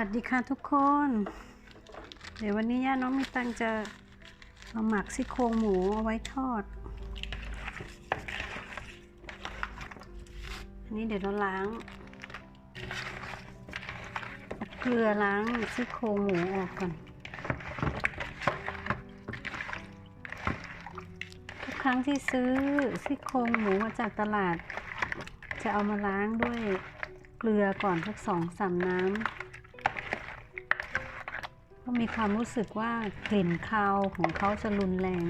วัสดีค่ะทุกคน เดี๋ยววันนี้ย่าน้องมีตังจะมาหมักซี่โครงหมูเอาไว้ทอด อันนี้เดี๋ยวเราล้างเกลือล้างซี่โครงหมูออกก่อน ทุกครั้งที่ซื้อซี่โครงหมูมาจากตลาด จะเอามาล้างด้วยเกลือก่อนสักสองสามน้ำ มีความรู้สึกว่ากลิ่นคาวของเขาจะรุนแรง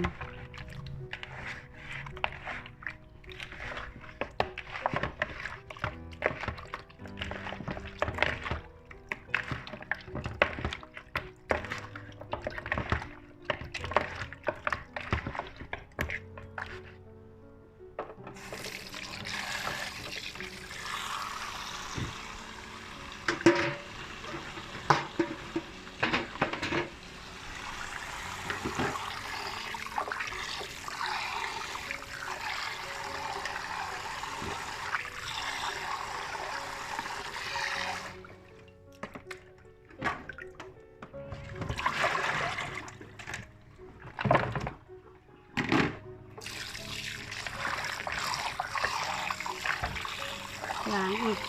างอีก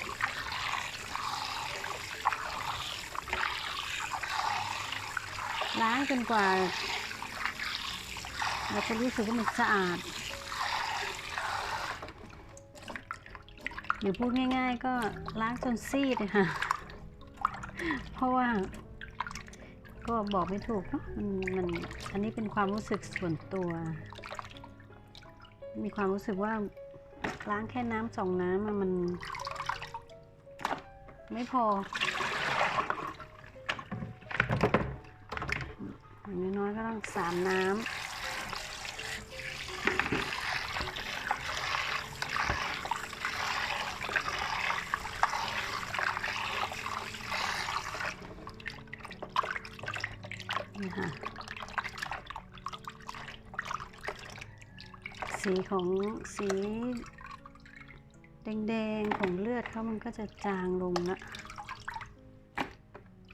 ล้างจนกว่า เราจะรู้สึกว่ามันสะอาด หรือพูดง่าย ๆ ก็ล้างจนซีดค่ะ เพราะว่าก็บอกไม่ถูกเนอะมันมันอันนี้เป็นความรู้สึกส่วนตัว มีความรู้สึกว่าล้างแค่น้ำสองน้ำมัน ไม่พออย่างน้อยก็ต้องสามน้ำนี่ค่ะ สีของสี แดงๆของเลือดเขามันก็จะจางลงละ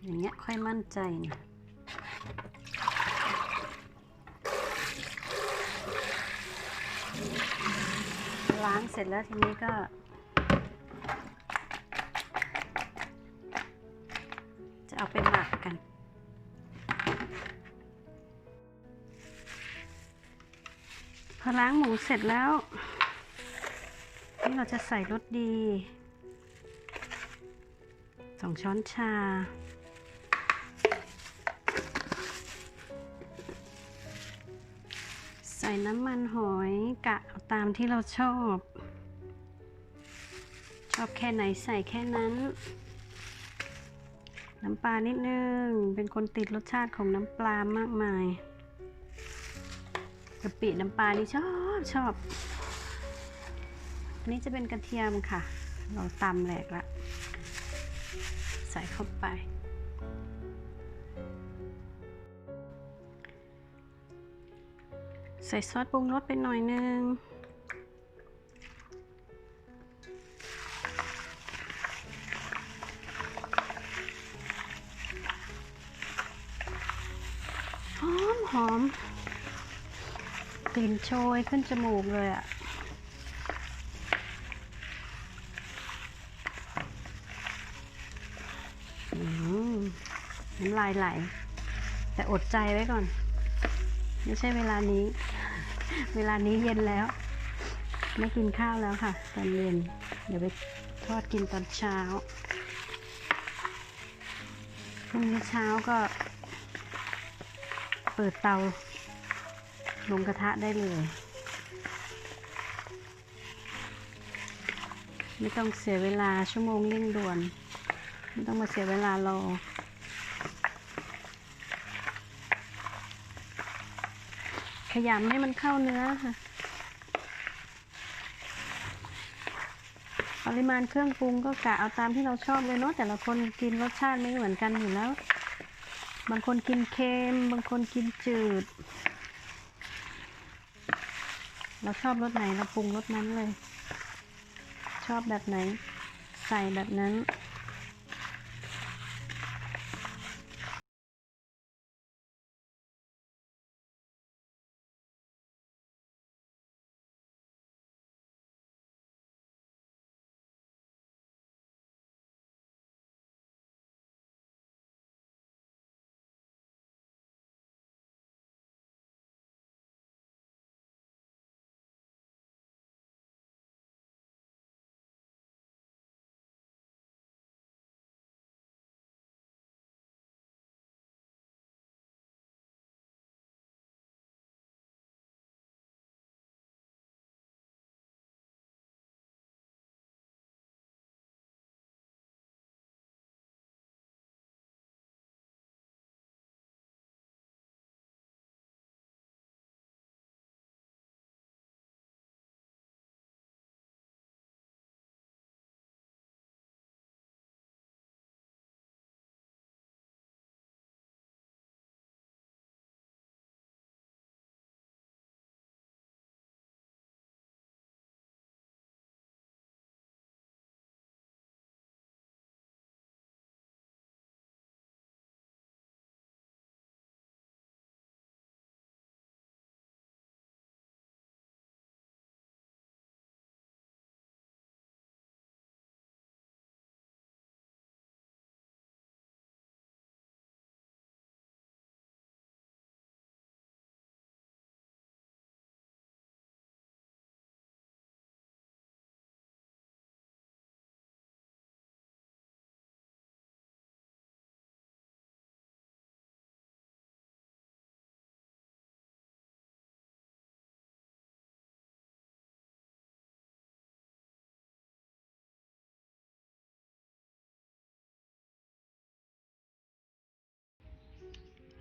อย่างเงี้ยค่อยมั่นใจนะล้างเสร็จแล้วทีนี้ก็ จะเอาไปหมักกัน พอล้างหมูเสร็จแล้ว นี่เราจะใส่รสดีสองช้อนชา ใส่น้ำมันหอยกะเอาตามที่เราชอบ ชอบแค่ไหนใส่แค่นั้น น้ำปลานิดนึง เป็นคนติดรสชาติของน้ำปลามากมายกะปิน้ำปลานี่ชอบชอบ อันนี้จะเป็นกระเทียมค่ะ เราตำแหลกละ ใส่เข้าไป ใส่ซอสปรุงรสไปหน่อยนึงหอมหอมกลิ่นโชยขึ้นจมูกเลยอะ่ะ น้ำลายไหล แต่อดใจไว้ก่อน ไม่ใช่เวลานี้ เวลานี้เย็นแล้ว ไม่กินข้าวแล้วค่ะตอนเย็น เดี๋ยวไปทอดกินตอนเช้าพรุ่งนี้เช้าก็ เปิดเตาลงกระทะได้เลย ไม่ต้องเสียเวลาชั่วโมงเร่งด่วน ไม่ต้องมาเสียเวลารอ ขยำให้มันเข้าเนื้อค่ะ ปริมาณเครื่องปรุงก็กะเอาตามที่เราชอบเลยเนาะแต่ละคนกินรสชาติไม่เหมือนกันอยู่แล้ว บางคนกินเค็มบางคนกินจืด เราชอบรสไหนเราปรุงรสนั้นเลย ชอบแบบไหน ใส่แบบนั้น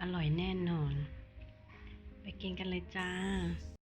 อร่อยแน่นอน ไปกินกันเลยจ้า